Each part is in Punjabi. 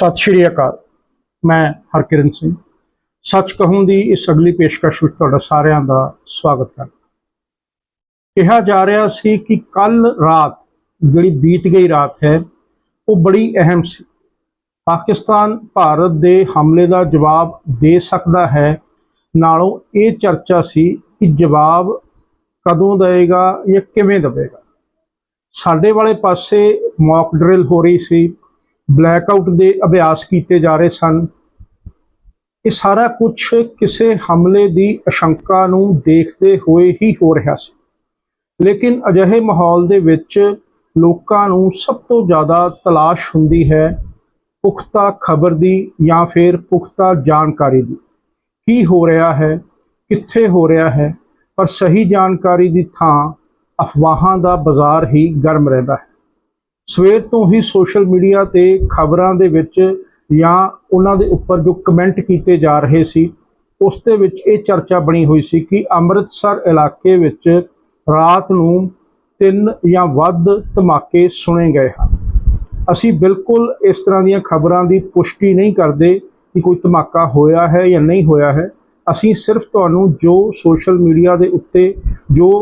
ਸਤਿ ਸ਼੍ਰੀ ਅਕਾਲ। ਮੈਂ ਹਰਕਿਰਨ ਸਿੰਘ। ਸੱਚ ਕਹੂੰ ਦੀ ਇਸ ਅਗਲੀ ਪੇਸ਼ਕਸ਼ ਵਿੱਚ ਤੁਹਾਡਾ ਸਾਰਿਆਂ ਦਾ ਸਵਾਗਤ ਕਰਦਾ ਕਿਹਾ ਜਾ ਰਿਹਾ ਸੀ ਕਿ ਕੱਲ ਰਾਤ ਜਿਹੜੀ ਬੀਤ ਗਈ ਰਾਤ ਹੈ, ਉਹ ਬੜੀ ਅਹਿਮ ਸੀ। ਪਾਕਿਸਤਾਨ ਭਾਰਤ ਦੇ ਹਮਲੇ ਦਾ ਜਵਾਬ ਦੇ ਸਕਦਾ ਹੈ। ਨਾਲੋਂ ਇਹ ਚਰਚਾ ਸੀ ਕਿ ਜਵਾਬ ਕਦੋਂ ਦੇਵੇਗਾ ਜਾਂ ਕਿਵੇਂ ਦੇਵੇਗਾ। ਸਾਡੇ ਵਾਲੇ ਪਾਸੇ ਮੌਕ ਡਰਿਲ ਹੋ ਰਹੀ ਸੀ। ਬਲੈਕਆਊਟ ਦੇ ਅਭਿਆਸ ਕੀਤੇ ਜਾ ਰਹੇ ਸਨ। ਇਹ ਸਾਰਾ ਕੁਝ ਕਿਸੇ ਹਮਲੇ ਦੀ ਅਸ਼ੰਕਾ ਨੂੰ ਦੇਖਦੇ ਹੋਏ ਹੀ ਹੋ ਰਿਹਾ ਸੀ। ਲੇਕਿਨ ਅਜਿਹੇ ਮਾਹੌਲ ਦੇ ਵਿੱਚ ਲੋਕਾਂ ਨੂੰ ਸਭ ਤੋਂ ਜ਼ਿਆਦਾ ਤਲਾਸ਼ ਹੁੰਦੀ ਹੈ ਪੁਖਤਾ ਖਬਰ ਦੀ ਜਾਂ ਫਿਰ ਪੁਖਤਾ ਜਾਣਕਾਰੀ ਦੀ। ਕੀ ਹੋ ਰਿਹਾ ਹੈ? ਕਿੱਥੇ ਹੋ ਰਿਹਾ ਹੈ? ਪਰ ਸਹੀ ਜਾਣਕਾਰੀ ਦੀ ਥਾਂ ਅਫਵਾਹਾਂ ਦਾ ਬਾਜ਼ਾਰ ਹੀ ਗਰਮ ਰਹਿੰਦਾ ਹੈ। ਸਵੇਰ ਤੋਂ ਹੀ ਸੋਸ਼ਲ ਮੀਡੀਆ ਤੇ ਖਬਰਾਂ ਦੇ ਵਿੱਚ ਜਾਂ ਉਹਨਾਂ ਦੇ ਉੱਪਰ ਜੋ ਕਮੈਂਟ ਕੀਤੇ ਜਾ ਰਹੇ ਸੀ, ਉਸ ਦੇ ਵਿੱਚ ਇਹ ਚਰਚਾ ਬਣੀ ਹੋਈ ਸੀ ਕਿ ਅੰਮ੍ਰਿਤਸਰ ਇਲਾਕੇ ਵਿੱਚ ਰਾਤ ਨੂੰ ਤਿੰਨ ਜਾਂ ਵੱਧ ਧਮਾਕੇ ਸੁਣੇ ਗਏ ਹਨ। ਅਸੀਂ ਬਿਲਕੁਲ ਇਸ ਤਰ੍ਹਾਂ ਦੀਆਂ ਖਬਰਾਂ ਦੀ ਪੁਸ਼ਟੀ ਨਹੀਂ ਕਰਦੇ ਕਿ ਕੋਈ ਧਮਾਕਾ ਹੋਇਆ ਹੈ ਜਾਂ ਨਹੀਂ ਹੋਇਆ ਹੈ। ਅਸੀਂ ਸਿਰਫ ਤੁਹਾਨੂੰ ਜੋ ਸੋਸ਼ਲ ਮੀਡੀਆ ਦੇ ਉੱਤੇ ਜੋ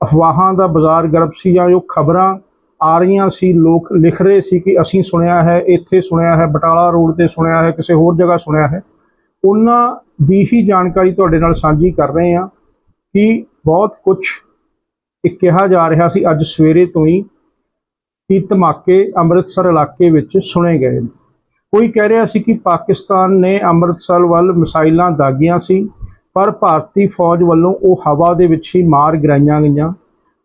ਅਫਵਾਹਾਂ ਦਾ ਬਾਜ਼ਾਰ ਗਰਭ ਸੀ ਜਾਂ ਜੋ ਖਬਰਾਂ ਆ ਰਹੀਆਂ ਸੀ, ਲੋਕ ਲਿਖ ਰਹੇ ਸੀ ਕਿ ਅਸੀਂ ਸੁਣਿਆ ਹੈ, ਇੱਥੇ ਸੁਣਿਆ ਹੈ, ਬਟਾਲਾ ਰੋਡ ਤੇ ਸੁਣਿਆ ਹੈ, ਕਿਸੇ ਹੋਰ ਜਗ੍ਹਾ ਸੁਣਿਆ ਹੈ। ਉਹਨਾਂ ਦੀ ਹੀ ਜਾਣਕਾਰੀ ਤੁਹਾਡੇ ਨਾਲ ਸਾਂਝੀ ਕਰ ਰਹੇ ਹਾਂ ਕਿ ਬਹੁਤ ਕੁਝ ਇਹ ਕਿਹਾ ਜਾ ਰਿਹਾ ਸੀ, ਅੱਜ ਸਵੇਰੇ ਤੋਂ ਹੀ ਕਿ ਧਮਾਕੇ ਅੰਮ੍ਰਿਤਸਰ ਇਲਾਕੇ ਵਿੱਚ ਸੁਣੇ ਗਏ ਨੇ। ਕੋਈ ਕਹਿ ਰਿਹਾ ਸੀ ਕਿ ਪਾਕਿਸਤਾਨ ਨੇ ਅੰਮ੍ਰਿਤਸਰ ਵੱਲ ਮਿਸਾਈਲਾਂ ਦਾਗੀਆਂ ਸੀ, ਪਰ ਭਾਰਤੀ ਫੌਜ ਵੱਲੋਂ ਉਹ ਹਵਾ ਦੇ ਵਿੱਚ ਹੀ ਮਾਰ ਗਿਰਾਈਆਂ ਗਈਆਂ।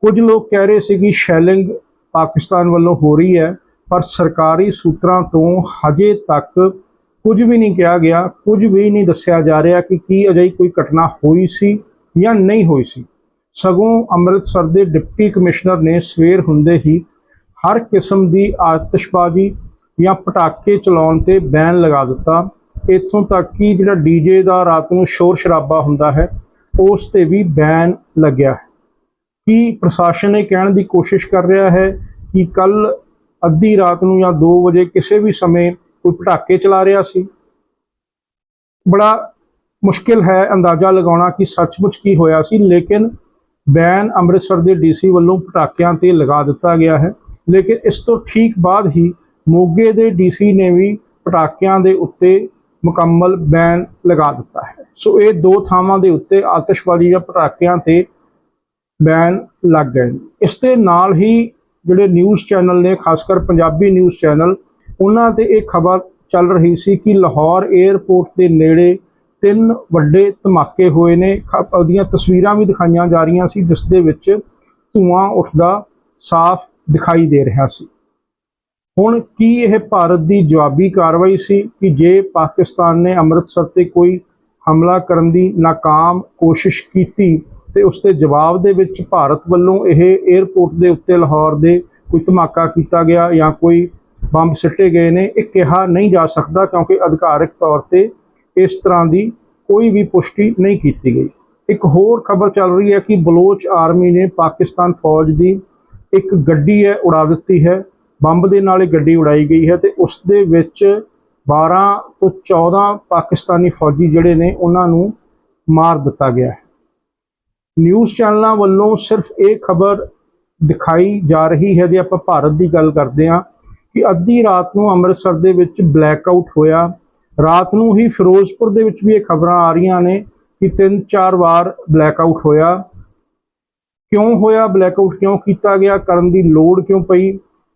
ਕੁਝ ਲੋਕ ਕਹਿ ਰਹੇ ਸੀ ਕਿ ਸ਼ੈਲਿੰਗ ਪਾਕਿਸਤਾਨ ਵੱਲੋਂ ਹੋ ਰਹੀ ਹੈ, ਪਰ ਸਰਕਾਰੀ ਸੂਤਰਾਂ ਤੋਂ ਹਜੇ ਤੱਕ ਕੁਝ ਵੀ ਨਹੀਂ ਕਿਹਾ ਗਿਆ, ਕੁਝ ਵੀ ਨਹੀਂ ਦੱਸਿਆ ਜਾ ਰਿਹਾ ਕਿ ਕੀ ਅਜਿਹੀ ਕੋਈ ਘਟਨਾ ਹੋਈ ਸੀ ਜਾਂ ਨਹੀਂ ਹੋਈ ਸੀ। ਸਗੋਂ ਅੰਮ੍ਰਿਤਸਰ ਦੇ ਡਿਪਟੀ ਕਮਿਸ਼ਨਰ ਨੇ ਸਵੇਰ ਹੁੰਦੇ ਹੀ ਹਰ ਕਿਸਮ ਦੀ ਆਤਿਸ਼ਬਾਜ਼ੀ ਜਾਂ ਪਟਾਕੇ ਚਲਾਉਣ ਤੇ ਬੈਨ ਲਗਾ ਦਿੱਤਾ। ਇੱਥੋਂ ਤੱਕ ਕਿ ਜਿਹੜਾ ਡੀਜੇ ਦਾ ਰਾਤ ਨੂੰ ਸ਼ੋਰ ਸ਼ਰਾਬਾ ਹੁੰਦਾ ਹੈ, ਉਸ ਤੇ ਵੀ ਬੈਨ ਲੱਗਿਆ ਹੈ। ਕੀ ਪ੍ਰਸ਼ਾਸਨ ਇਹ ਕਹਿਣ ਦੀ ਕੋਸ਼ਿਸ਼ ਕਰ ਰਿਹਾ ਹੈ ਕਿ ਕੱਲ ਅੱਧੀ ਰਾਤ ਨੂੰ ਜਾਂ 2 ਵਜੇ ਕਿਸੇ ਵੀ ਸਮੇਂ ਕੋਈ ਪਟਾਕੇ ਚਲਾ ਰਿਹਾ ਸੀ? ਬੜਾ ਮੁਸ਼ਕਿਲ ਹੈ ਅੰਦਾਜ਼ਾ ਲਗਾਉਣਾ ਕਿ ਸੱਚਮੁੱਚ ਕੀ ਹੋਇਆ ਸੀ, ਲੇਕਿਨ ਬੈਨ ਅੰਮ੍ਰਿਤਸਰ ਦੇ ਡੀਸੀ ਵੱਲੋਂ ਪਟਾਕਿਆਂ ਤੇ ਲਗਾ ਦਿੱਤਾ ਗਿਆ ਹੈ। ਲੇਕਿਨ ਇਸ ਤੋਂ ਠੀਕ ਬਾਅਦ ਹੀ ਮੋਗੇ ਦੇ ਡੀਸੀ ਨੇ ਵੀ ਪਟਾਕਿਆਂ ਦੇ ਉੱਤੇ ਮੁਕੰਮਲ ਬੈਨ ਲਗਾ ਦਿੱਤਾ ਹੈ। ਸੋ ਇਹ ਦੋ ਥਾਵਾਂ ਦੇ ਉੱਤੇ ਆਤਿਸ਼ਬਾਜ਼ੀ ਜਾਂ ਪਟਾਕਿਆਂ ਤੇ ਬੈਨ ਲੱਗ ਗਏ। ਇਸ ਦੇ ਨਾਲ ਹੀ ਜਿਹੜੇ ਨਿਊਜ਼ ਚੈਨਲ ਨੇ, ਖਾਸ ਕਰ ਪੰਜਾਬੀ ਨਿਊਜ਼ ਚੈਨਲ ਉਹਨਾਂ ਤੇ ਇਹ ਖਬਰ ਚੱਲ ਰਹੀ ਸੀ ਕਿ ਲਾਹੌਰ 에ਅਰਪੋਰਟ ਦੇ ਨੇੜੇ ਤਿੰਨ ਵੱਡੇ ਧਮਾਕੇ ਹੋਏ ਨੇ। ਉਹਦੀਆਂ ਤਸਵੀਰਾਂ ਵੀ ਦਿਖਾਈਆਂ ਜਾ ਰਹੀਆਂ ਸੀ, ਜਿਸ ਦੇ ਵਿੱਚ ਧੂਆਂ ਉੱਠਦਾ ਸਾਫ਼ ਦਿਖਾਈ ਦੇ ਰਿਹਾ ਸੀ। ਹੁਣ ਕੀ ਇਹ ਭਾਰਤ ਦੀ ਜਵਾਬੀ ਕਾਰਵਾਈ ਸੀ ਕਿ ਜੇ ਪਾਕਿਸਤਾਨ ਨੇ ਅੰਮ੍ਰਿਤਸਰ ਤੇ ਕੋਈ ਹਮਲਾ ਕਰਨ ਦੀ ناکਾਮ ਕੋਸ਼ਿਸ਼ ਕੀਤੀ ਤੇ ਉਸ ਦੇ ਜਵਾਬ ਦੇ ਵਿੱਚ ਭਾਰਤ ਵੱਲੋਂ ਇਹ 에ਅਰਪੋਰਟ ਦੇ ਉੱਤੇ ਲਾਹੌਰ ਦੇ ਕੋਈ ਧਮਾਕਾ ਕੀਤਾ ਗਿਆ ਜਾਂ ਕੋਈ ਬੰਬ ਸਿੱਟੇ ਗਏ ਨੇ, ਇਹ ਕਿਹਾ ਨਹੀਂ ਜਾ ਸਕਦਾ ਕਿਉਂਕਿ ਅਧਿਕਾਰਿਕ ਤੌਰ ਤੇ ਇਸ ਤਰ੍ਹਾਂ ਦੀ ਕੋਈ ਵੀ ਪੁਸ਼ਟੀ ਨਹੀਂ ਕੀਤੀ ਗਈ। ਇੱਕ ਹੋਰ ਖਬਰ ਚੱਲ ਰਹੀ ਹੈ ਕਿ ਬਲੋਚ ਆਰਮੀ ਨੇ ਪਾਕਿਸਤਾਨ ਫੌਜ ਦੀ ਇੱਕ ਗੱਡੀ ਹੈ, ਉਡਾ ਦਿੱਤੀ ਹੈ। ਬੰਬ ਦੇ ਨਾਲ ਇਹ ਗੱਡੀ ਉਡਾਈ ਗਈ ਹੈ ਤੇ ਉਸ ਦੇ ਵਿੱਚ 12 ਤੋਂ 14 ਪਾਕਿਸਤਾਨੀ ਫੌਜੀ ਜਿਹੜੇ ਨੇ, ਉਹਨਾਂ ਨੂੰ ਮਾਰ ਦਿੱਤਾ ਗਿਆ ਹੈ। ਨਿਊਜ਼ ਚੈਨਲਾਂ ਵੱਲੋਂ ਸਿਰਫ ਇਹ ਖਬਰ ਦਿਖਾਈ ਜਾ ਰਹੀ ਹੈ ਜੇ ਆਪਾਂ ਭਾਰਤ ਦੀ ਗੱਲ ਕਰਦੇ ਹਾਂ ਕਿ ਅੱਧੀ ਰਾਤ ਨੂੰ ਅੰਮ੍ਰਿਤਸਰ ਦੇ ਵਿੱਚ ਬਲੈਕ ਆਊਟ ਹੋਇਆ। ਰਾਤ ਨੂੰ ਹੀ ਫਿਰੋਜ਼ਪੁਰ ਦੇ ਵਿੱਚ ਵੀ ਇਹ ਖਬਰਾਂ ਆ ਰਹੀਆਂ ਨੇ ਕਿ ਤਿੰਨ ਚਾਰ ਵਾਰ ਬਲੈਕ ਆਊਟ ਹੋਇਆ। ਕਿਉਂ ਹੋਇਆ ਬਲੈਕ ਆਊਟ ਕਿਉਂ ਕੀਤਾ ਗਿਆ, ਕਰਨ ਦੀ ਲੋੜ ਕਿਉਂ ਪਈ?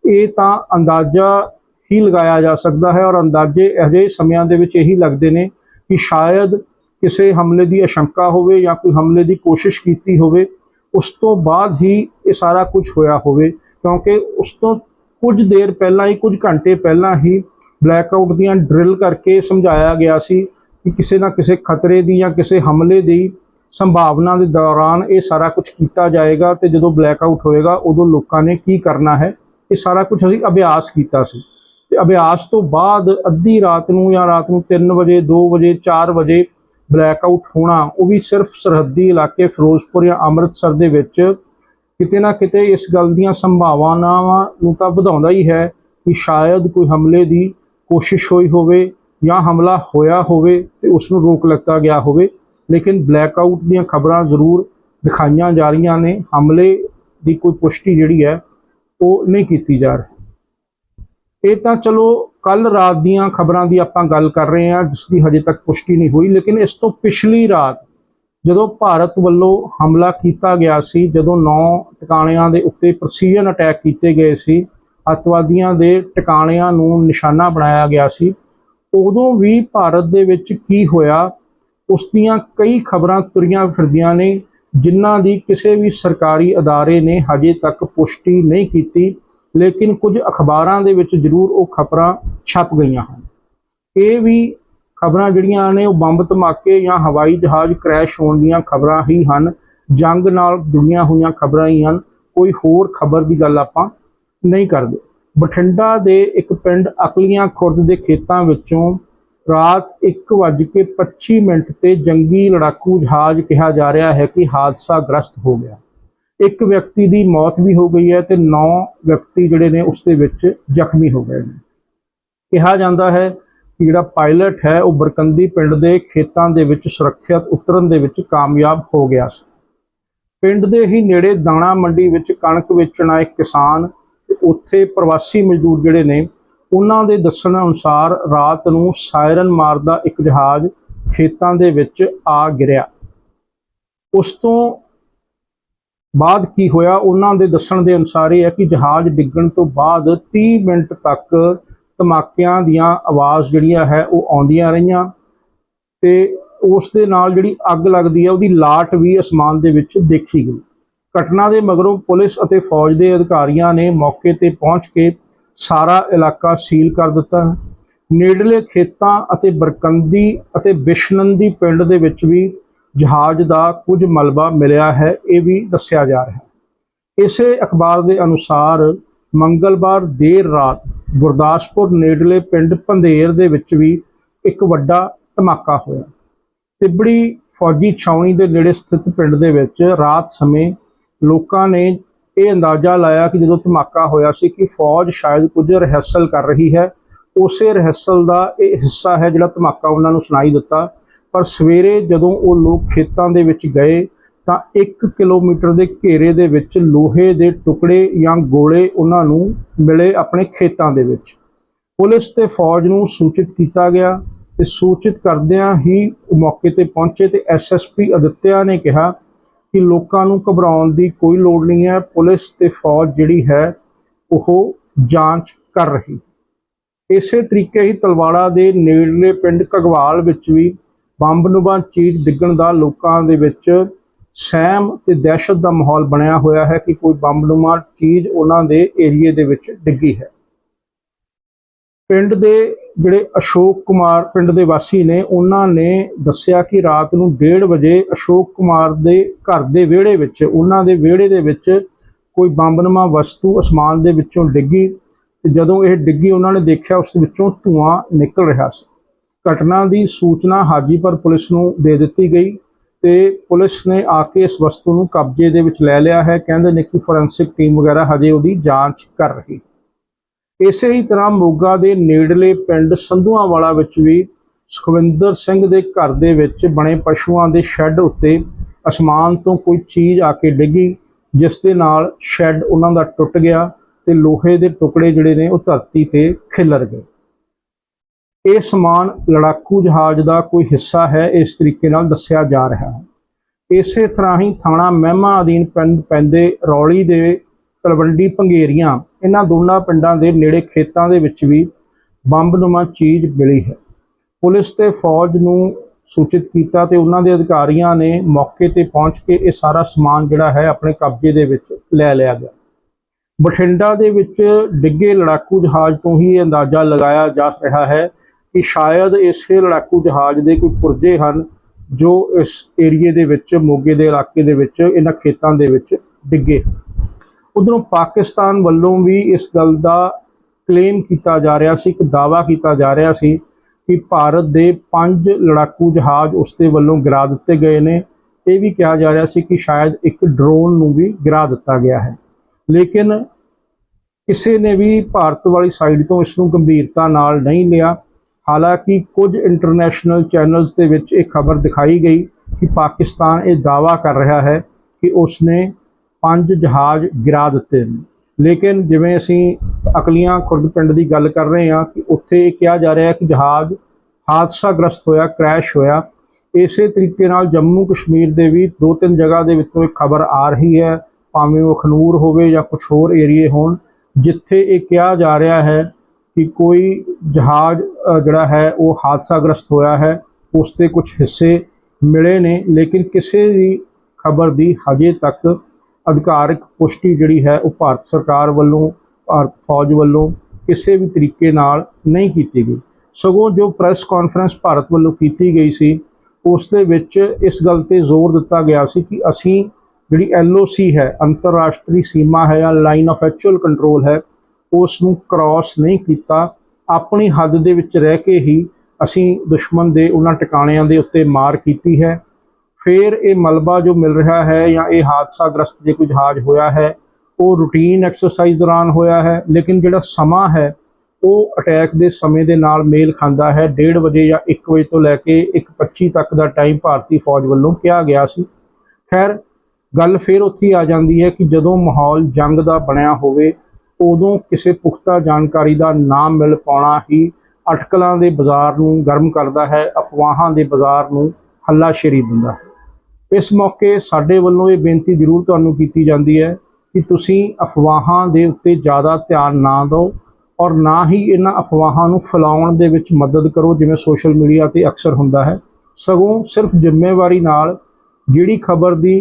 ਇਹ ਤਾਂ ਅੰਦਾਜ਼ਾ ਹੀ ਲਗਾਇਆ ਜਾ ਸਕਦਾ ਹੈ ਔਰ ਅੰਦਾਜ਼ੇ ਅਜਿਹੇ ਸਮਿਆਂ ਦੇ ਵਿੱਚ ਇਹੀ ਲੱਗਦੇ ਨੇ ਕਿ ਸ਼ਾਇਦ ਕਿਸੇ ਹਮਲੇ ਦੀ ਆਸ਼ੰਕਾ ਹੋਵੇ ਜਾਂ ਕੋਈ ਹਮਲੇ ਦੀ ਕੋਸ਼ਿਸ਼ ਕੀਤੀ ਹੋਵੇ, ਉਸ ਤੋਂ ਬਾਅਦ ਹੀ ਇਹ ਸਾਰਾ ਕੁਝ ਹੋਇਆ ਹੋਵੇ, ਕਿਉਂਕਿ ਉਸ ਤੋਂ ਕੁਝ ਦੇਰ ਪਹਿਲਾਂ ਹੀ, ਕੁਝ ਘੰਟੇ ਪਹਿਲਾਂ ਹੀ ਬਲੈਕਆਊਟ ਦੀਆਂ ਡਰਿਲ ਕਰਕੇ ਸਮਝਾਇਆ ਗਿਆ ਸੀ ਕਿ ਕਿਸੇ ਨਾ ਕਿਸੇ ਖਤਰੇ ਦੀ ਜਾਂ ਕਿਸੇ ਹਮਲੇ ਦੀ ਸੰਭਾਵਨਾ ਦੇ ਦੌਰਾਨ ਇਹ ਸਾਰਾ ਕੁਝ ਕੀਤਾ ਜਾਏਗਾ ਤੇ ਜਦੋਂ ਬਲੈਕਆਊਟ ਹੋਏਗਾ, ਉਦੋਂ ਲੋਕਾਂ ਨੇ ਕੀ ਕਰਨਾ ਹੈ? ਇਹ ਸਾਰਾ ਕੁਝ ਅਸੀਂ ਅਭਿਆਸ ਕੀਤਾ ਸੀ। ਤੇ ਅਭਿਆਸ ਤੋਂ ਬਾਅਦ ਅੱਧੀ ਰਾਤ ਨੂੰ ਜਾਂ ਰਾਤ ਨੂੰ 3 ਵਜੇ 2 ਵਜੇ 4 ਵਜੇ ਬਲੈਕ ਆਊਟ ਹੋਣਾ, ਉਹ ਵੀ ਸਿਰਫ ਸਰਹੱਦੀ ਇਲਾਕੇ ਫਿਰੋਜ਼ਪੁਰ ਜਾਂ ਅੰਮ੍ਰਿਤਸਰ ਦੇ ਵਿੱਚ ਕਿਤੇ ਨਾ ਕਿਤੇ ਇਸ ਗੱਲ ਦੀਆਂ ਸੰਭਾਵਨਾਵਾਂ ਨੂੰ ਤਾਂ ਵਧਾਉਂਦਾ ਹੀ ਹੈ ਕਿ ਸ਼ਾਇਦ ਕੋਈ ਹਮਲੇ ਦੀ ਕੋਸ਼ਿਸ਼ ਹੋਈ ਹੋਵੇ ਜਾਂ ਹਮਲਾ ਹੋਇਆ ਹੋਵੇ ਤੇ ਉਸ ਨੂੰ ਰੋਕ ਲਿੱਤਾ ਗਿਆ ਹੋਵੇ। ਲੇਕਿਨ ਬਲੈਕ ਆਊਟ ਦੀਆਂ ਖਬਰਾਂ ਜ਼ਰੂਰ ਦਿਖਾਈਆਂ ਜਾ ਰਹੀਆਂ ਨੇ। ਹਮਲੇ ਦੀ ਕੋਈ ਪੁਸ਼ਟੀ ਜਿਹੜੀ ਹੈ, ਉਹ ਨਹੀਂ ਕੀਤੀ ਜਾ ਰਹੀ। ਇਹ ਤਾਂ ਚਲੋ ਕੱਲ ਰਾਤ ਦੀਆਂ ਖਬਰਾਂ ਦੀ ਆਪਾਂ ਗੱਲ ਕਰ ਰਹੇ ਹਾਂ, ਜਿਸ ਦੀ ਹਜੇ ਤੱਕ ਪੁਸ਼ਟੀ ਨਹੀਂ ਹੋਈ, ਲੇਕਿਨ ਇਸ ਤੋਂ ਪਿਛਲੀ ਰਾਤ ਜਦੋਂ ਭਾਰਤ ਵੱਲੋਂ ਹਮਲਾ ਕੀਤਾ ਗਿਆ ਸੀ, ਜਦੋਂ ਨੌ ਟਿਕਾਣਿਆਂ ਦੇ ਉੱਤੇ ਪ੍ਰਸੀਜਨ ਅਟੈਕ ਕੀਤੇ ਗਏ ਸੀ, ਅੱਤਵਾਦੀਆਂ ਦੇ ਟਿਕਾਣਿਆਂ ਨੂੰ ਨਿਸ਼ਾਨਾ ਬਣਾਇਆ ਗਿਆ ਸੀ, ਉਦੋਂ ਵੀ ਭਾਰਤ ਦੇ ਵਿੱਚ ਕੀ ਹੋਇਆ, ਉਸ ਦੀਆਂ ਕਈ ਖਬਰਾਂ ਤੁਰੀਆਂ ਫਿਰਦੀਆਂ ਨੇ, ਜਿਨ੍ਹਾਂ ਦੀ ਕਿਸੇ ਵੀ ਸਰਕਾਰੀ ਅਦਾਰੇ ਨੇ ਹਜੇ ਤੱਕ ਪੁਸ਼ਟੀ ਨਹੀਂ ਕੀਤੀ। ਲੇਕਿਨ ਕੁਝ ਅਖਬਾਰਾਂ ਦੇ ਵਿੱਚ ਜ਼ਰੂਰ ਉਹ ਖਬਰਾਂ ਛਪ ਗਈਆਂ ਹਨ। ਇਹ ਵੀ ਖਬਰਾਂ ਜਿਹੜੀਆਂ ਨੇ ਉਹ ਬੰਬ ਧਮਾਕੇ ਜਾਂ ਹਵਾਈ ਜਹਾਜ਼ ਕ੍ਰੈਸ਼ ਹੋਣ ਦੀਆਂ ਖਬਰਾਂ ਹੀ ਹਨ। ਜੰਗ ਨਾਲ ਜੁੜੀਆਂ ਹੋਈਆਂ ਖਬਰਾਂ ਹੀ ਹਨ। ਕੋਈ ਹੋਰ ਖਬਰ ਦੀ ਗੱਲ ਆਪਾਂ ਨਹੀਂ ਕਰਦੇ। ਬਠਿੰਡਾ ਦੇ ਇੱਕ ਪਿੰਡ ਅਕਲੀਆਂ ਖੁਰਦ ਦੇ ਖੇਤਾਂ ਵਿੱਚੋਂ ਰਾਤ 1:25 ਮਿੰਟ ਤੇ ਜੰਗੀ ਲੜਾਕੂ ਜਹਾਜ਼ ਕਿਹਾ ਜਾ ਰਿਹਾ ਹੈ ਕਿ ਹਾਦਸਾ ਗ੍ਰਸਤ ਹੋ ਗਿਆ। ਇੱਕ ਵਿਅਕਤੀ ਦੀ ਮੌਤ ਵੀ ਹੋ ਗਈ ਹੈ ਤੇ 9 ਵਿਅਕਤੀ ਜਿਹੜੇ ਨੇ ਉਸ ਦੇ ਵਿੱਚ ਜ਼ਖਮੀ ਹੋ ਗਏ ਨੇ। ਕਿਹਾ ਜਾਂਦਾ ਹੈ ਕਿ ਜਿਹੜਾ ਪਾਇਲਟ ਹੈ, ਉਹ ਬਰਕੰਦੀ ਪਿੰਡ ਦੇ ਖੇਤਾਂ ਦੇ ਵਿੱਚ ਸੁਰੱਖਿਅਤ ਉਤਰਨ ਦੇ ਵਿੱਚ ਕਾਮਯਾਬ ਹੋ ਗਿਆ ਸੀ। ਪਿੰਡ ਦੇ ਹੀ ਨੇੜੇ ਦਾਣਾ ਮੰਡੀ ਵਿੱਚ ਕਣਕ ਵੇਚਣ ਆਏ ਕਿਸਾਨ ਤੇ ਉੱਥੇ ਪ੍ਰਵਾਸੀ ਮਜ਼ਦੂਰ ਜਿਹੜੇ ਨੇ, ਉਹਨਾਂ ਦੇ ਦੱਸਣ ਅਨੁਸਾਰ ਰਾਤ ਨੂੰ ਸਾਇਰਨ ਮਾਰਦਾ ਇੱਕ ਜਹਾਜ਼ ਖੇਤਾਂ ਦੇ ਵਿੱਚ ਆ ਗਿਰਿਆ। ਉਸ ਤੋਂ ਬਾਅਦ ਕੀ ਹੋਇਆ? ਉਹਨਾਂ ਦੇ ਦੱਸਣ ਦੇ ਅਨੁਸਾਰ ਇਹ ਹੈ ਕਿ ਜਹਾਜ਼ ਡਿੱਗਣ ਤੋਂ ਬਾਅਦ 30 ਮਿੰਟ ਤੱਕ ਧਮਾਕਿਆਂ ਦੀਆਂ ਆਵਾਜ਼ ਜਿਹੜੀਆਂ ਹੈ ਉਹ ਆਉਂਦੀਆਂ ਰਹੀਆਂ ਤੇ ਉਸ ਦੇ ਨਾਲ ਜਿਹੜੀ ਅੱਗ ਲੱਗਦੀ ਹੈ, ਉਹਦੀ ਲਾਟ ਵੀ ਅਸਮਾਨ ਦੇ ਵਿੱਚ ਦੇਖੀ ਗਈ। ਘਟਨਾ ਦੇ ਮਗਰੋਂ ਪੁਲਿਸ ਅਤੇ ਫੌਜ ਦੇ ਅਧਿਕਾਰੀਆਂ ਨੇ ਮੌਕੇ ਤੇ ਪਹੁੰਚ ਕੇ ਸਾਰਾ ਇਲਾਕਾ ਸੀਲ ਕਰ ਦਿੱਤਾ। ਹੈ ਨੇੜਲੇ ਖੇਤਾਂ ਅਤੇ ਬਰਕੰਦੀ ਅਤੇ ਬਿਸ਼ਨੰਦੀ ਪਿੰਡ ਦੇ ਵਿੱਚ ਵੀ ਜਹਾਜ਼ ਦਾ ਕੁਝ ਮਲਬਾ ਮਿਲਿਆ ਹੈ, ਇਹ ਵੀ ਦੱਸਿਆ ਜਾ ਰਿਹਾ ਹੈ। ਇਸੇ ਅਖਬਾਰ ਦੇ ਅਨੁਸਾਰ ਮੰਗਲਵਾਰ ਦੇਰ ਰਾਤ ਗੁਰਦਾਸਪੁਰ ਨੇੜਲੇ ਪਿੰਡ ਪੰਧੇਰ ਦੇ ਵਿੱਚ ਵੀ ਇੱਕ ਵੱਡਾ ਧਮਾਕਾ ਹੋਇਆ। ਤਿੱਬੜੀ ਫੌਜੀ ਛਾਉਣੀ ਦੇ ਨੇੜੇ ਸਥਿਤ ਪਿੰਡ ਦੇ ਵਿੱਚ ਰਾਤ ਸਮੇਂ ਲੋਕਾਂ ਨੇ ਇਹ ਅੰਦਾਜ਼ਾ ਲਾਇਆ ਕਿ ਜਦੋਂ ਧਮਾਕਾ ਹੋਇਆ ਸੀ ਕਿ ਫੌਜ ਸ਼ਾਇਦ ਕੁਝ ਰਿਹਰਸਲ ਕਰ ਰਹੀ ਹੈ, ਉਸੇ ਰਿਹਰਸਲ ਦਾ ਇਹ ਹਿੱਸਾ ਹੈ ਜਿਹੜਾ ਧਮਾਕਾ ਉਹਨਾਂ ਨੂੰ ਸੁਣਾਈ ਦਿੱਤਾ। ਪਰ ਸਵੇਰੇ ਜਦੋਂ ਉਹ ਲੋਕ ਖੇਤਾਂ ਦੇ ਵਿੱਚ ਗਏ ਤਾਂ 1 ਕਿਲੋਮੀਟਰ ਦੇ ਘੇਰੇ ਦੇ ਵਿੱਚ ਲੋਹੇ ਦੇ ਟੁਕੜੇ ਜਾਂ ਗੋਲੇ ਉਹਨਾਂ ਨੂੰ ਮਿਲੇ ਆਪਣੇ ਖੇਤਾਂ ਦੇ ਵਿੱਚ। ਪੁਲਿਸ ਤੇ ਫੌਜ ਨੂੰ ਸੂਚਿਤ ਕੀਤਾ ਗਿਆ ਤੇ ਸੂਚਿਤ ਕਰਦਿਆਂ ਹੀ ਮੌਕੇ ਤੇ ਪਹੁੰਚੇ ਤੇ ਐਸਐਸਪੀ ਅਦਿੱਤਿਆ ਨੇ ਕਿਹਾ ਕਿ ਲੋਕਾਂ ਨੂੰ ਘਬਰਾਉਣ ਦੀ ਕੋਈ ਲੋੜ ਨਹੀਂ ਹੈ। ਪੁਲਿਸ ਤੇ ਫੌਜ ਜਿਹੜੀ ਹੈ ਉਹ ਜਾਂਚ ਕਰ ਰਹੀ। ਇਸੇ ਤਰੀਕੇ ਹੀ ਤਲਵਾੜਾ ਦੇ ਨੇੜਲੇ ਪਿੰਡ ਘਗਵਾਲ ਵਿੱਚ ਵੀ ਬੰਬ-ਨੁਮਾ ਚੀਜ਼ ਡਿੱਗਣ ਦਾ ਲੋਕਾਂ ਦੇ ਵਿੱਚ ਸਹਿਮ ਤੇ ਦਹਿਸ਼ਤ ਦਾ ਮਾਹੌਲ ਬਣਿਆ ਹੋਇਆ ਹੈ ਕਿ ਕੋਈ ਬੰਬ-ਨੁਮਾ ਚੀਜ਼ ਉਹਨਾਂ ਦੇ ਏਰੀਏ ਦੇ ਵਿੱਚ ਡਿੱਗੀ ਹੈ। ਪਿੰਡ ਦੇ ਜਿਹੜੇ ਅਸ਼ੋਕ ਕੁਮਾਰ, ਪਿੰਡ ਦੇ ਵਾਸੀ ਨੇ, ਉਹਨਾਂ ਨੇ ਦੱਸਿਆ ਕਿ ਰਾਤ ਨੂੰ 1:30 ਵਜੇ ਅਸ਼ੋਕ ਕੁਮਾਰ ਦੇ ਘਰ ਦੇ ਵਿਹੜੇ ਵਿੱਚ, ਉਹਨਾਂ ਦੇ ਵਿਹੜੇ ਦੇ ਵਿੱਚ ਕੋਈ ਬੰਬਨਮਾ ਵਸਤੂ ਅਸਮਾਨ ਦੇ ਵਿੱਚੋਂ ਡਿੱਗੀ ਤੇ ਜਦੋਂ ਇਹ ਡਿੱਗੀ, ਉਹਨਾਂ ਨੇ ਦੇਖਿਆ ਉਸ ਵਿੱਚੋਂ ਧੂਆਂ ਨਿਕਲ ਰਿਹਾ ਸੀ। ਘਟਨਾ ਦੀ ਸੂਚਨਾ ਹਾਜੀਪੁਰ ਪੁਲਿਸ ਨੂੰ ਦੇ ਦਿੱਤੀ ਗਈ ਤੇ ਪੁਲਿਸ ਨੇ ਆ ਕੇ ਇਸ ਵਸਤੂ ਨੂੰ ਕਬਜ਼ੇ ਦੇ ਵਿੱਚ ਲੈ ਲਿਆ ਹੈ। ਕਹਿੰਦੇ ਨੇ ਕਿ ਫੋਰੈਂਸਿਕ ਟੀਮ ਵਗੈਰਾ ਹਜੇ ਉਹਦੀ ਜਾਂਚ ਕਰ ਰਹੀ। ਇਸੇ ਹੀ ਤਰ੍ਹਾਂ ਮੋਗਾ ਦੇ ਨੇੜਲੇ ਪਿੰਡ ਸੰਧੂਆਂ ਵਾਲਾ ਵਿੱਚ ਵੀ ਸੁਖਵਿੰਦਰ ਸਿੰਘ ਦੇ ਘਰ ਦੇ ਵਿੱਚ ਬਣੇ ਪਸ਼ੂਆਂ ਦੇ ਸ਼ੈੱਡ ਉੱਤੇ ਅਸਮਾਨ ਤੋਂ ਕੋਈ ਚੀਜ਼ ਆ ਕੇ ਡਿੱਗੀ, ਜਿਸ ਦੇ ਨਾਲ ਸ਼ੈੱਡ ਉਹਨਾਂ ਦਾ ਟੁੱਟ ਗਿਆ ਤੇ ਲੋਹੇ ਦੇ ਟੁਕੜੇ ਜਿਹੜੇ ਨੇ ਉਹ ਧਰਤੀ ਤੇ ਖਿਲਰ ਗਏ। ਇਹ ਸਮਾਨ ਲੜਾਕੂ ਜਹਾਜ਼ ਦਾ ਕੋਈ ਹਿੱਸਾ ਹੈ, ਇਸ ਤਰੀਕੇ ਨਾਲ ਦੱਸਿਆ ਜਾ ਰਿਹਾ ਹੈ। ਇਸੇ ਤਰ੍ਹਾਂ ਹੀ ਥਾਣਾ ਮਹਿਮਾ ਅਧੀਨ ਪਿੰਡ ਪੈਂਦੇ ਰੌਲੀ ਦੇ ਤਲਵੰਡੀ ਪੰਗੇਰੀਆਂ ਇਹਨਾਂ ਦੋਨਾਂ ਪਿੰਡਾਂ ਦੇ ਨੇੜੇ ਖੇਤਾਂ ਦੇ ਵਿੱਚ ਵੀ ਬੰਬ-ਨੁਮਾ ਚੀਜ਼ ਮਿਲੀ ਹੈ। ਪੁਲਿਸ ਤੇ ਫੌਜ ਨੂੰ ਸੂਚਿਤ ਕੀਤਾ ਤੇ ਉਹਨਾਂ ਦੇ ਅਧਿਕਾਰੀਆਂ ਨੇ ਮੌਕੇ ਤੇ ਪਹੁੰਚ ਕੇ ਇਹ ਸਾਰਾ ਸਮਾਨ ਜਿਹੜਾ ਹੈ ਆਪਣੇ ਕਬਜ਼ੇ ਦੇ ਵਿੱਚ ਲੈ ਲਿਆ ਗਿਆ। ਬਠਿੰਡਾ ਦੇ ਵਿੱਚ ਡਿੱਗੇ ਲੜਾਕੂ ਜਹਾਜ਼ ਤੋਂ ਹੀ ਇਹ ਅੰਦਾਜ਼ਾ ਲਗਾਇਆ ਜਾ ਰਿਹਾ ਹੈ ਕਿ ਸ਼ਾਇਦ ਇਸੇ ਲੜਾਕੂ ਜਹਾਜ਼ ਦੇ ਕੋਈ ਪੁਰਜੇ ਹਨ ਜੋ ਇਸ ਏਰੀਏ ਦੇ ਵਿੱਚ, ਮੋਗੇ ਦੇ ਇਲਾਕੇ ਦੇ ਵਿੱਚ, ਇਹਨਾਂ ਖੇਤਾਂ ਦੇ ਵਿੱਚ ਡਿੱਗੇ ਉਧਰੋਂ ਪਾਕਿਸਤਾਨ ਵੱਲੋਂ ਵੀ ਇਸ ਗੱਲ ਦਾ ਕਲੇਮ ਕੀਤਾ ਜਾ ਰਿਹਾ ਸੀ, ਇੱਕ ਦਾਵਾ ਕੀਤਾ ਜਾ ਰਿਹਾ ਸੀ ਕਿ ਭਾਰਤ ਦੇ ਪੰਜ ਲੜਾਕੂ ਜਹਾਜ਼ ਉਸ ਦੇ ਵੱਲੋਂ ਗਿਰਾ ਦਿੱਤੇ ਗਏ ਨੇ। ਇਹ ਵੀ ਕਿਹਾ ਜਾ ਰਿਹਾ ਸੀ ਕਿ ਸ਼ਾਇਦ ਇੱਕ ਡਰੋਨ ਨੂੰ ਵੀ ਗਿਰਾ ਦਿੱਤਾ ਗਿਆ ਹੈ। ਲੇਕਿਨ ਕਿਸੇ ਨੇ ਵੀ ਭਾਰਤ ਵਾਲੀ ਸਾਈਡ ਤੋਂ ਇਸ ਨੂੰ ਗੰਭੀਰਤਾ ਨਾਲ ਨਹੀਂ ਲਿਆ। ਹਾਲਾਂਕਿ ਕੁਝ ਇੰਟਰਨੈਸ਼ਨਲ ਚੈਨਲਸ ਦੇ ਵਿੱਚ ਇਹ ਖਬਰ ਦਿਖਾਈ ਗਈ ਕਿ ਪਾਕਿਸਤਾਨ ਇਹ ਦਾਅਵਾ ਕਰ ਰਿਹਾ ਹੈ ਕਿ ਉਸਨੇ ਪੰਜ ਜਹਾਜ਼ ਗਿਰਾ ਦਿੱਤੇ ਨੇ। ਲੇਕਿਨ ਜਿਵੇਂ ਅਸੀਂ ਅਕਲੀਆਂ ਖੁਰਦ ਪਿੰਡ ਦੀ ਗੱਲ ਕਰ ਰਹੇ ਹਾਂ ਕਿ ਉੱਥੇ ਇਹ ਕਿਹਾ ਜਾ ਰਿਹਾ ਹੈ ਕਿ ਜਹਾਜ਼ ਹਾਦਸਾਗ੍ਰਸਤ ਹੋਇਆ ਕ੍ਰੈਸ਼ ਹੋਇਆ। ਇਸੇ ਤਰੀਕੇ ਨਾਲ ਜੰਮੂ ਕਸ਼ਮੀਰ ਦੇ ਵੀ ਦੋ ਤਿੰਨ ਜਗ੍ਹਾ ਦੇ ਵਿੱਚੋਂ ਇੱਕ ਖਬਰ ਆ ਰਹੀ ਹੈ, ਭਾਵੇਂ ਉਹ ਖਨੂਰ ਹੋਵੇ ਜਾਂ ਕੁਝ ਹੋਰ ਏਰੀਏ ਹੋਣ, ਜਿੱਥੇ ਇਹ ਕਿਹਾ ਜਾ ਰਿਹਾ ਹੈ ਕਿ ਕੋਈ ਜਹਾਜ਼ ਜਿਹੜਾ ਹੈ, ਉਹ ਹਾਦਸਾਗ੍ਰਸਤ ਹੋਇਆ ਹੈ, ਉਸ ਦੇ ਕੁਝ ਹਿੱਸੇ ਮਿਲੇ ਨੇ, ਲੇਕਿਨ ਕਿਸੇ ਵੀ ਖਬਰ ਦੀ ਹਜੇ ਤੱਕ ਅਧਿਕਾਰਿਕ ਪੁਸ਼ਟੀ ਜਿਹੜੀ ਹੈ, ਉਹ ਭਾਰਤ ਸਰਕਾਰ ਵੱਲੋਂ, ਭਾਰਤ ਫੌਜ ਵੱਲੋਂ ਕਿਸੇ ਵੀ ਤਰੀਕੇ ਨਾਲ ਨਹੀਂ ਕੀਤੀ ਗਈ। ਸਗੋਂ ਜੋ ਪ੍ਰੈਸ ਕਾਨਫਰੰਸ ਭਾਰਤ ਵੱਲੋਂ ਕੀਤੀ ਗਈ ਸੀ, ਉਸ ਦੇ ਵਿੱਚ ਇਸ ਗੱਲ ਤੇ ਜ਼ੋਰ ਦਿੱਤਾ ਗਿਆ ਸੀ ਕਿ ਅਸੀਂ ਜਿਹੜੀ ਐਲਓਸੀ ਹੈ, ਅੰਤਰਰਾਸ਼ਟਰੀ ਸੀਮਾ ਹੈ ਜਾਂ ਲਾਈਨ ਆਫ ਐਕਚੁਅਲ ਕੰਟਰੋਲ ਹੈ ਉਸ ਨੂੰ ਕ੍ਰਾਸ ਨਹੀਂ ਕੀਤਾ, ਆਪਣੀ ਹੱਦ ਦੇ ਵਿੱਚ ਰਹਿ ਕੇ ਹੀ ਅਸੀਂ ਦੁਸ਼ਮਣ ਦੇ ਉਹਨਾਂ ਟਿਕਾਣਿਆਂ ਦੇ ਉੱਤੇ ਮਾਰ ਕੀਤੀ ਹੈ। ਫਿਰ ਇਹ ਮਲਬਾ ਜੋ ਮਿਲ ਰਿਹਾ ਹੈ ਜਾਂ ਇਹ ਹਾਦਸਾ ਗ੍ਰਸਤ ਜੇ ਕੋਈ ਜਹਾਜ਼ ਹੋਇਆ ਹੈ, ਉਹ ਰੂਟੀਨ ਐਕਸਰਸਾਈਜ਼ ਦੌਰਾਨ ਹੋਇਆ ਹੈ, ਲੇਕਿਨ ਜਿਹੜਾ ਸਮਾਂ ਹੈ, ਉਹ ਅਟੈਕ ਦੇ ਸਮੇਂ ਦੇ ਨਾਲ ਮੇਲ ਖਾਂਦਾ ਹੈ। 1:30 ਵਜੇ ਜਾਂ 1 ਵਜੇ ਤੋਂ ਲੈ ਕੇ 1:25 ਤੱਕ ਦਾ ਟਾਈਮ ਭਾਰਤੀ ਫੌਜ ਵੱਲੋਂ ਕਿਹਾ ਗਿਆ ਸੀ। ਖੈਰ, ਗੱਲ ਫਿਰ ਉੱਥੇ ਆ ਜਾਂਦੀ ਹੈ ਕਿ ਜਦੋਂ ਮਾਹੌਲ ਜੰਗ ਦਾ ਬਣਿਆ ਹੋਵੇ ਉਦੋਂ ਕਿਸੇ ਪੁਖਤਾ ਜਾਣਕਾਰੀ ਦਾ ਨਾ ਮਿਲ ਪਾਉਣਾ ਹੀ ਅਟਕਲਾਂ ਦੇ ਬਾਜ਼ਾਰ ਨੂੰ ਗਰਮ ਕਰਦਾ ਹੈ, ਅਫਵਾਹਾਂ ਦੇ ਬਾਜ਼ਾਰ ਨੂੰ ਹੱਲਾਸ਼ੇਰੀ ਦਿੰਦਾ ਹੈ। ਇਸ ਮੌਕੇ ਸਾਡੇ ਵੱਲੋਂ ਇਹ ਬੇਨਤੀ ਜ਼ਰੂਰ ਤੁਹਾਨੂੰ ਕੀਤੀ ਜਾਂਦੀ ਹੈ ਕਿ ਤੁਸੀਂ ਅਫਵਾਹਾਂ ਦੇ ਉੱਤੇ ਜ਼ਿਆਦਾ ਧਿਆਨ ਨਾ ਦਿਓ ਔਰ ਨਾ ਹੀ ਇਹਨਾਂ ਅਫਵਾਹਾਂ ਨੂੰ ਫੈਲਾਉਣ ਦੇ ਵਿੱਚ ਮਦਦ ਕਰੋ, ਜਿਵੇਂ ਸੋਸ਼ਲ ਮੀਡੀਆ ਤੇ ਅਕਸਰ ਹੁੰਦਾ ਹੈ। ਸਗੋਂ ਸਿਰਫ ਜ਼ਿੰਮੇਵਾਰੀ ਨਾਲ ਜਿਹੜੀ ਖਬਰ ਦੀ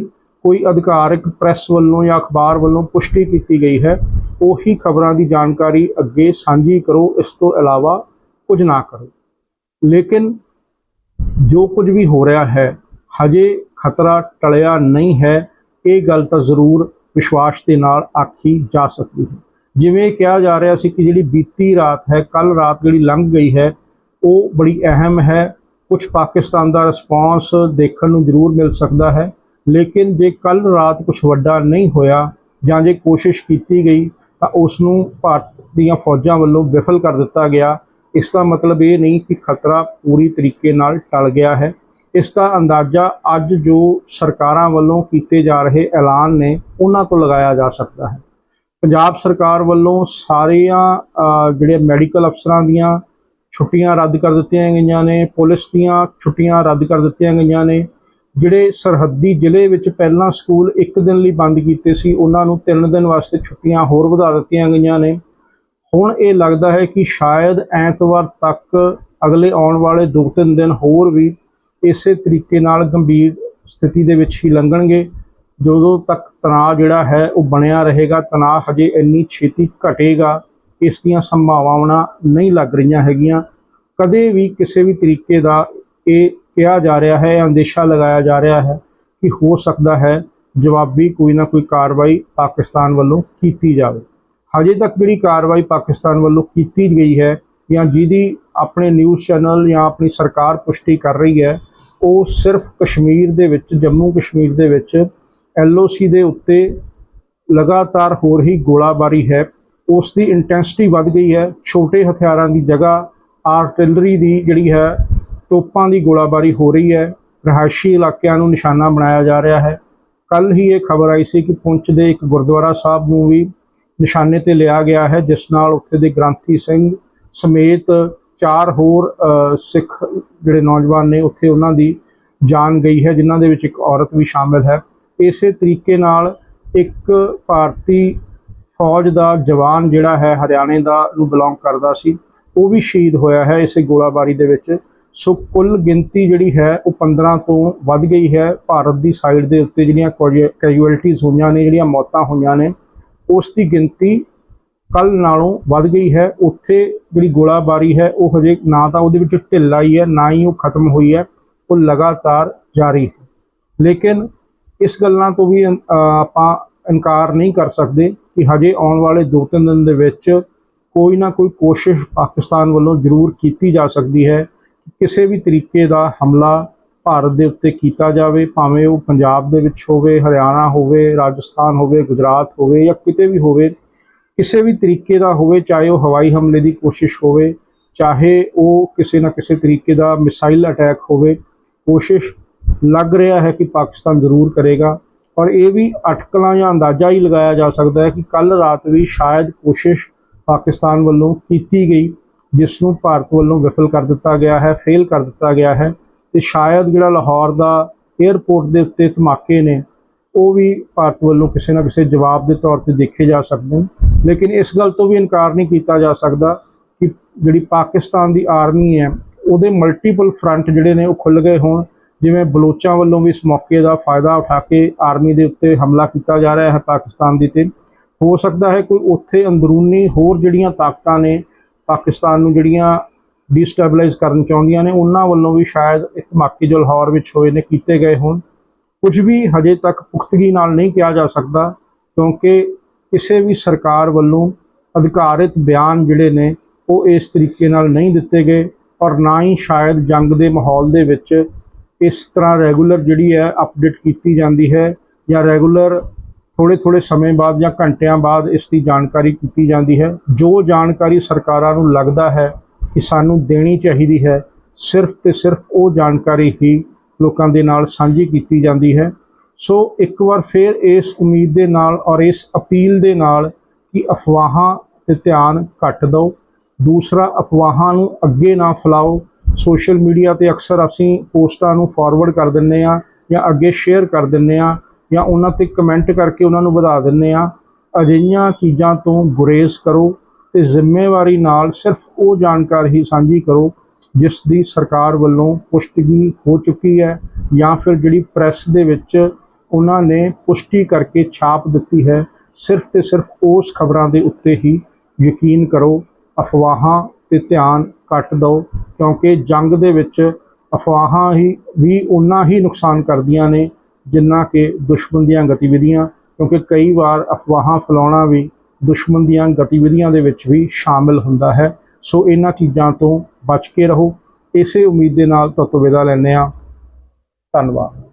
ਕੋਈ ਅਧਿਕਾਰਕ ਪ੍ਰੈਸ ਵੱਲੋਂ ਜਾਂ ਅਖਬਾਰ ਵੱਲੋਂ ਪੁਸ਼ਟੀ ਕੀਤੀ ਗਈ ਹੈ, ਉਹੀ ਖਬਰਾਂ ਦੀ ਜਾਣਕਾਰੀ ਅੱਗੇ ਸਾਂਝੀ ਕਰੋ, ਇਸ ਤੋਂ ਇਲਾਵਾ ਕੁਝ ਨਾ ਕਰੋ। ਲੇਕਿਨ ਜੋ ਕੁਝ ਵੀ ਹੋ ਰਿਹਾ ਹੈ, ਹਜੇ ਖਤਰਾ ਟਲਿਆ ਨਹੀਂ ਹੈ, ਇਹ ਗੱਲ ਤਾਂ ਜ਼ਰੂਰ ਵਿਸ਼ਵਾਸ ਦੇ ਨਾਲ ਆਖੀ ਜਾ ਸਕਦੀ ਹੈ। ਜਿਵੇਂ ਕਿਹਾ ਜਾ ਰਿਹਾ ਸੀ ਕਿ ਜਿਹੜੀ ਬੀਤੀ ਰਾਤ ਹੈ, ਕੱਲ ਰਾਤ ਜਿਹੜੀ ਲੰਘ ਗਈ ਹੈ, ਉਹ ਬੜੀ ਅਹਿਮ ਹੈ। ਕੁਝ ਪਾਕਿਸਤਾਨ ਦਾ ਰਿਸਪਾਂਸ ਦੇਖਣ ਨੂੰ ਜ਼ਰੂਰ ਮਿਲ ਸਕਦਾ ਹੈ। ਲੇਕਿਨ ਜੇ ਕੱਲ ਰਾਤ ਕੁਝ ਵੱਡਾ ਨਹੀਂ ਹੋਇਆ ਜਾਂ ਜੇ ਕੋਸ਼ਿਸ਼ ਕੀਤੀ ਗਈ, ਤਾਂ ਉਸ ਨੂੰ ਭਾਰਤ ਦੀਆਂ ਫੌਜਾਂ ਵੱਲੋਂ ਵਿਫਲ ਕਰ ਦਿੱਤਾ ਗਿਆ। ਇਸ ਦਾ ਮਤਲਬ ਇਹ ਨਹੀਂ ਕਿ ਖਤਰਾ ਪੂਰੀ ਤਰੀਕੇ ਨਾਲ ਟਲ ਗਿਆ ਹੈ। ਇਸ ਦਾ ਅੰਦਾਜ਼ਾ ਅੱਜ ਜੋ ਸਰਕਾਰਾਂ ਵੱਲੋਂ ਕੀਤੇ ਜਾ ਰਹੇ ਐਲਾਨ ਨੇ, ਉਹਨਾਂ ਤੋਂ ਲਗਾਇਆ ਜਾ ਸਕਦਾ ਹੈ। ਪੰਜਾਬ ਸਰਕਾਰ ਵੱਲੋਂ ਸਾਰੀਆਂ ਜਿਹੜੇ ਮੈਡੀਕਲ ਅਫਸਰਾਂ ਦੀਆਂ ਛੁੱਟੀਆਂ ਰੱਦ ਕਰ ਦਿੱਤੀਆਂ ਗਈਆਂ ਨੇ, ਪੁਲਿਸ ਦੀਆਂ ਛੁੱਟੀਆਂ ਰੱਦ ਕਰ ਦਿੱਤੀਆਂ ਗਈਆਂ ਨੇ ਜਿਹੜੇ ਸਰਹੱਦੀ ਜ਼ਿਲ੍ਹੇ ਵਿੱਚ ਪਹਿਲਾਂ ਸਕੂਲ ਇੱਕ ਦਿਨ ਲਈ ਬੰਦ ਕੀਤੇ ਸੀ, ਉਹਨਾਂ ਨੂੰ ਤਿੰਨ ਦਿਨ ਵਾਸਤੇ ਛੁੱਟੀਆਂ ਹੋਰ ਵਧਾ ਦਿੱਤੀਆਂ ਗਈਆਂ ਨੇ। ਹੁਣ ਇਹ ਲੱਗਦਾ ਹੈ ਕਿ ਸ਼ਾਇਦ ਐਤਵਾਰ ਤੱਕ ਅਗਲੇ ਆਉਣ ਵਾਲੇ 2-3 ਦਿਨ ਹੋਰ ਵੀ ਇਸੇ ਤਰੀਕੇ ਨਾਲ ਗੰਭੀਰ ਸਥਿਤੀ ਦੇ ਵਿੱਚ ਹੀ ਲੰਘਣਗੇ। ਜਦੋਂ ਤੱਕ ਤਣਾਅ ਜਿਹੜਾ ਹੈ ਉਹ ਬਣਿਆ ਰਹੇਗਾ, ਤਣਾਅ ਹਜੇ ਇੰਨੀ ਛੇਤੀ ਘਟੇਗਾ, ਇਸ ਦੀਆਂ ਸੰਭਾਵਨਾਵਾਂ ਨਹੀਂ ਲੱਗ ਰਹੀਆਂ ਹੈਗੀਆਂ। ਕਦੇ ਵੀ ਕਿਸੇ ਵੀ ਤਰੀਕੇ ਦਾ ਇਹ ਕਿਹਾ ਜਾ ਰਿਹਾ ਹੈ, ਅੰਦੇਸ਼ਾ ਲਗਾਇਆ ਜਾ ਰਿਹਾ ਹੈ ਕਿ ਹੋ ਸਕਦਾ ਹੈ ਜਵਾਬੀ ਕੋਈ ਨਾ ਕੋਈ ਕਾਰਵਾਈ ਪਾਕਿਸਤਾਨ ਵੱਲੋਂ ਕੀਤੀ ਜਾਵੇ। ਹਜੇ ਤੱਕ ਜਿਹੜੀ ਕਾਰਵਾਈ ਪਾਕਿਸਤਾਨ ਵੱਲੋਂ ਕੀਤੀ ਗਈ ਹੈ ਜਾਂ ਜਿਹਦੀ ਆਪਣੇ ਨਿਊਜ਼ ਚੈਨਲ ਜਾਂ ਆਪਣੀ ਸਰਕਾਰ ਪੁਸ਼ਟੀ ਕਰ ਰਹੀ ਹੈ, ਉਹ ਸਿਰਫ ਕਸ਼ਮੀਰ ਦੇ ਵਿੱਚ, ਜੰਮੂ ਕਸ਼ਮੀਰ ਦੇ ਵਿੱਚ ਐਲਓਸੀ ਦੇ ਉੱਤੇ ਲਗਾਤਾਰ ਹੋ ਰਹੀ ਗੋਲਾਬਾਰੀ ਹੈ। ਉਸ ਦੀ ਇੰਟੈਂਸਿਟੀ ਵੱਧ ਗਈ ਹੈ। ਛੋਟੇ ਹਥਿਆਰਾਂ ਦੀ ਜਗ੍ਹਾ ਆਰਟਿਲਰੀ ਦੀ ਜਿਹੜੀ ਹੈ ਤੋਪਾਂ ਦੀ ਗੋਲਾਬਾਰੀ ਹੋ ਰਹੀ ਹੈ। ਰਿਹਾਇਸ਼ੀ ਇਲਾਕਿਆਂ ਨੂੰ ਨਿਸ਼ਾਨਾ ਬਣਾਇਆ ਜਾ ਰਿਹਾ ਹੈ। ਕੱਲ ਹੀ ਇਹ ਖਬਰ ਆਈ ਸੀ ਕਿ ਪੁੰਛ ਦੇ ਇੱਕ ਗੁਰਦੁਆਰਾ ਸਾਹਿਬ ਨੂੰ ਵੀ ਨਿਸ਼ਾਨੇ ਤੇ ਲਿਆ ਗਿਆ ਹੈ, ਜਿਸ ਨਾਲ ਉੱਥੇ ਦੇ ਗ੍ਰੰਥੀ ਸਿੰਘ ਸਮੇਤ ਚਾਰ ਹੋਰ ਸਿੱਖ ਜਿਹੜੇ ਨੌਜਵਾਨ ਨੇ, ਉੱਥੇ ਉਹਨਾਂ ਦੀ ਜਾਨ ਗਈ ਹੈ, ਜਿਨ੍ਹਾਂ ਦੇ ਵਿੱਚ ਇੱਕ ਔਰਤ ਵੀ ਸ਼ਾਮਿਲ ਹੈ। ਇਸੇ ਤਰੀਕੇ ਨਾਲ ਇੱਕ ਭਾਰਤੀ ਫੌਜ ਦਾ ਜਵਾਨ ਜਿਹੜਾ ਹੈ, ਹਰਿਆਣੇ ਦਾ ਨੂੰ ਬਿਲੋਂਗ ਕਰਦਾ ਸੀ। ਉਹ ਵੀ ਸ਼ਹੀਦ ਹੋਇਆ ਹੈ ਇਸੇ ਗੋਲਾਬਾਰੀ ਦੇ ਵਿੱਚ। ਸੋ ਕੁੱਲ ਗਿਣਤੀ ਜਿਹੜੀ ਹੈ ਉਹ 15 ਤੋਂ ਵੱਧ ਗਈ ਹੈ। ਭਾਰਤ ਦੀ ਸਾਈਡ ਦੇ ਉੱਤੇ ਜਿਹੜੀਆਂ ਕੈਜੂਅਲਟੀਜ਼ ਹੋਈਆਂ ਨੇ, ਜਿਹੜੀਆਂ ਮੌਤਾਂ ਹੋਈਆਂ ਨੇ, ਉਸ ਦੀ ਗਿਣਤੀ ਕੱਲ ਨਾਲੋਂ ਵੱਧ ਗਈ ਹੈ। ਉੱਥੇ ਜਿਹੜੀ ਗੋਲਾਬਾਰੀ ਹੈ, ਉਹ ਹਜੇ ਨਾ ਤਾਂ ਉਹਦੇ ਵਿੱਚ ਢਿੱਲ ਆਈ ਹੈ, ਨਾ ਹੀ ਉਹ ਖਤਮ ਹੋਈ ਹੈ, ਉਹ ਲਗਾਤਾਰ ਜਾਰੀ ਹੈ। ਲੇਕਿਨ ਇਸ ਗੱਲਾਂ ਤੋਂ ਵੀ ਆਪਾਂ ਇਨਕਾਰ ਨਹੀਂ ਕਰ ਸਕਦੇ ਕਿ ਹਜੇ ਆਉਣ ਵਾਲੇ 2-3 ਦਿਨ ਦੇ ਵਿੱਚ ਕੋਈ ਨਾ ਕੋਈ ਕੋਸ਼ਿਸ਼ ਪਾਕਿਸਤਾਨ ਵੱਲੋਂ ਜ਼ਰੂਰ ਕੀਤੀ ਜਾ ਸਕਦੀ ਹੈ। ਕਿਸੇ ਵੀ ਤਰੀਕੇ ਦਾ ਹਮਲਾ ਭਾਰਤ ਦੇ ਉੱਤੇ ਕੀਤਾ ਜਾਵੇ, ਭਾਵੇਂ ਉਹ ਪੰਜਾਬ ਦੇ ਵਿੱਚ ਹੋਵੇ, ਹਰਿਆਣਾ ਹੋਵੇ, ਰਾਜਸਥਾਨ ਹੋਵੇ, ਗੁਜਰਾਤ ਹੋਵੇ ਜਾਂ ਕਿਤੇ ਵੀ ਹੋਵੇ, ਕਿਸੇ ਵੀ ਤਰੀਕੇ ਦਾ ਹੋਵੇ, ਚਾਹੇ ਉਹ ਹਵਾਈ ਹਮਲੇ ਦੀ ਕੋਸ਼ਿਸ਼ ਹੋਵੇ, ਚਾਹੇ ਉਹ ਕਿਸੇ ਨਾ ਕਿਸੇ ਤਰੀਕੇ ਦਾ ਮਿਸਾਈਲ ਅਟੈਕ ਹੋਵੇ, ਕੋਸ਼ਿਸ਼ ਲੱਗ ਰਿਹਾ ਹੈ ਕਿ ਪਾਕਿਸਤਾਨ ਜ਼ਰੂਰ ਕਰੇਗਾ। ਔਰ ਇਹ ਵੀ ਅਟਕਲਾਂ ਜਾਂ ਅੰਦਾਜ਼ਾ ਹੀ ਲਗਾਇਆ ਜਾ ਸਕਦਾ ਹੈ ਕਿ ਕੱਲ ਰਾਤ ਵੀ ਸ਼ਾਇਦ ਕੋਸ਼ਿਸ਼ ਪਾਕਿਸਤਾਨ ਵੱਲੋਂ ਕੀਤੀ ਗਈ। ਜਿਸ ਨੂੰ ਭਾਰਤ ਵੱਲੋਂ ਵਿਫਲ ਕਰ ਦਿੱਤਾ ਗਿਆ ਹੈ ਫੇਲ ਕਰ ਦਿੱਤਾ ਗਿਆ ਹੈ ਤੇ ਸ਼ਾਇਦ ਜਿਹੜਾ ਲਾਹੌਰ ਦਾ 에ਅਰਪੋਰਟ ਦੇ ਉੱਤੇ ਧਮਾਕੇ ਨੇ, ਉਹ ਵੀ ਭਾਰਤ ਵੱਲੋਂ ਕਿਸੇ ਨਾ ਕਿਸੇ ਜਵਾਬ ਦੇ ਤੌਰ ਤੇ ਦੇਖੇ ਜਾ ਸਕਦੇ ਨੇ। ਲੇਕਿਨ ਇਸ ਗੱਲ ਤੋਂ ਵੀ ਇਨਕਾਰ ਨਹੀਂ ਕੀਤਾ ਜਾ ਸਕਦਾ ਕਿ ਜਿਹੜੀ ਪਾਕਿਸਤਾਨ ਦੀ ਆਰਮੀ ਹੈ, ਉਹਦੇ ਮਲਟੀਪਲ ਫਰੰਟ ਜਿਹੜੇ ਨੇ ਉਹ ਖੁੱਲ ਗਏ ਹੋਣ। ਜਿਵੇਂ ਬਲੋਚਾਂ ਵੱਲੋਂ ਵੀ ਇਸ ਮੌਕੇ ਦਾ ਫਾਇਦਾ ਉਠਾ ਕੇ ਆਰਮੀ ਦੇ ਉੱਤੇ ਹਮਲਾ ਕੀਤਾ ਜਾ ਰਿਹਾ ਹੈ ਪਾਕਿਸਤਾਨ ਦੀ ਤੇ। ਹੋ ਸਕਦਾ ਹੈ ਕੋਈ ਉੱਥੇ ਅੰਦਰੂਨੀ ਹੋਰ ਜਿਹੜੀਆਂ ਤਾਕਤਾਂ ਨੇ ਪਾਕਿਸਤਾਨ ਨੂੰ ਜਿਹੜੀਆਂ ਡੀਸਟੈਬਲਾਈਜ਼ ਕਰਨ ਚਾਹੁੰਦੀਆਂ ਨੇ, ਉਹਨਾਂ ਵੱਲੋਂ ਵੀ ਸ਼ਾਇਦ ਇਹ ਧਮਾਕੇ ਜੋ ਲਾਹੌਰ ਵਿੱਚ ਹੋਏ ਨੇ, ਕੀਤੇ ਗਏ ਹੋਣ। ਕੁਝ ਵੀ ਹਜੇ ਤੱਕ ਪੁਖਤਗੀ ਨਾਲ ਨਹੀਂ ਕਿਹਾ ਜਾ ਸਕਦਾ, ਕਿਉਂਕਿ ਕਿਸੇ ਵੀ ਸਰਕਾਰ ਵੱਲੋਂ ਅਧਿਕਾਰਿਤ ਬਿਆਨ ਜਿਹੜੇ ਨੇ, ਉਹ ਇਸ ਤਰੀਕੇ ਨਾਲ ਨਹੀਂ ਦਿੱਤੇ ਗਏ ਔਰ ਨਾ ਹੀ ਸ਼ਾਇਦ ਜੰਗ ਦੇ ਮਾਹੌਲ ਦੇ ਵਿੱਚ ਇਸ ਤਰ੍ਹਾਂ ਰੈਗੂਲਰ ਜਿਹੜੀ ਹੈ, ਅਪਡੇਟ ਕੀਤੀ ਜਾਂਦੀ ਹੈ ਜਾਂ ਰੈਗੂਲਰ ਥੋੜੇ ਥੋੜੇ ਸਮੇਂ ਬਾਅਦ ਜਾਂ ਘੰਟਿਆਂ ਬਾਅਦ ਇਸ ਦੀ ਜਾਣਕਾਰੀ ਕੀਤੀ ਜਾਂਦੀ ਹੈ। ਜੋ ਜਾਣਕਾਰੀ ਸਰਕਾਰਾਂ ਨੂੰ ਲੱਗਦਾ ਹੈ ਕਿ ਸਾਨੂੰ ਦੇਣੀ ਚਾਹੀਦੀ ਹੈ, ਸਿਰਫ ਤੇ ਸਿਰਫ ਉਹ ਜਾਣਕਾਰੀ ਹੀ ਲੋਕਾਂ ਦੇ ਨਾਲ ਸਾਂਝੀ ਕੀਤੀ ਜਾਂਦੀ ਹੈ। ਸੋ ਇੱਕ ਵਾਰ ਫਿਰ ਇਸ ਉਮੀਦ ਦੇ ਨਾਲ ਔਰ ਇਸ ਅਪੀਲ ਦੇ ਨਾਲ ਕਿ ਅਫਵਾਹਾਂ ਤੇ ਧਿਆਨ ਘੱਟ ਦਿਓ। ਦੂਸਰਾ, ਅਫਵਾਹਾਂ ਨੂੰ ਅੱਗੇ ਨਾ ਫੈਲਾਓ। ਸੋਸ਼ਲ ਮੀਡੀਆ ਤੇ ਅਕਸਰ ਅਸੀਂ ਪੋਸਟਾਂ ਨੂੰ ਫਾਰਵਰਡ ਕਰ ਦਿੰਨੇ ਆ ਜਾਂ ਅੱਗੇ ਸ਼ੇਅਰ ਕਰ ਦਿੰਨੇ ਆ ਜਾਂ ਉਹਨਾਂ ਤੇ ਕਮੈਂਟ ਕਰਕੇ ਉਹਨਾਂ ਨੂੰ ਵਧਾ ਦਿੰਨੇ ਆ ਅਜਿਹੀਆਂ ਚੀਜ਼ਾਂ ਤੋਂ ਗੁਰੇਜ਼ ਕਰੋ ਤੇ ਜ਼ਿੰਮੇਵਾਰੀ ਨਾਲ ਸਿਰਫ ਉਹ ਜਾਣਕਾਰੀ ਹੀ ਸਾਂਝੀ ਕਰੋ ਜਿਸ ਦੀ ਸਰਕਾਰ ਵੱਲੋਂ ਪੁਸ਼ਟਗੀ ਹੋ ਚੁੱਕੀ ਹੈ ਜਾਂ ਫਿਰ ਜਿਹੜੀ ਪ੍ਰੈਸ ਦੇ ਵਿੱਚ ਉਹਨਾਂ ਨੇ ਪੁਸ਼ਟੀ ਕਰਕੇ ਛਾਪ ਦਿੱਤੀ ਹੈ। ਸਿਰਫ ਤੇ ਸਿਰਫ ਉਸ ਖਬਰਾਂ ਦੇ ਉੱਤੇ ਹੀ ਯਕੀਨ ਕਰੋ, ਅਫਵਾਹਾਂ ਤੇ ਧਿਆਨ ਕੱਟ ਦਿਓ, ਕਿਉਂਕਿ ਜੰਗ ਦੇ ਵਿੱਚ ਅਫਵਾਹਾਂ ਹੀ ਵੀ ਉਨਾ ਹੀ ਨੁਕਸਾਨ ਕਰਦੀਆਂ ਨੇ। ਜਿੰਨਾ ਕਿ ਦੁਸ਼ਮਣ ਦੀਆਂ ਗਤੀਵਿਧੀਆਂ, ਕਿਉਂਕਿ ਕਈ ਵਾਰ ਅਫਵਾਹਾਂ ਫੈਲਾਉਣਾ ਵੀ ਦੁਸ਼ਮਣ ਦੀਆਂ ਗਤੀਵਿਧੀਆਂ ਦੇ ਵਿੱਚ ਵੀ ਸ਼ਾਮਿਲ ਹੁੰਦਾ ਹੈ। ਸੋ ਇਹਨਾਂ ਚੀਜ਼ਾਂ ਤੋਂ ਬਚ ਕੇ ਰਹੋ। ਇਸੇ ਉਮੀਦ ਦੇ ਨਾਲ ਤੁਹਾਨੂੰ ਵਿਦਾ ਲੈਂਦੇ ਹਾਂ। ਧੰਨਵਾਦ।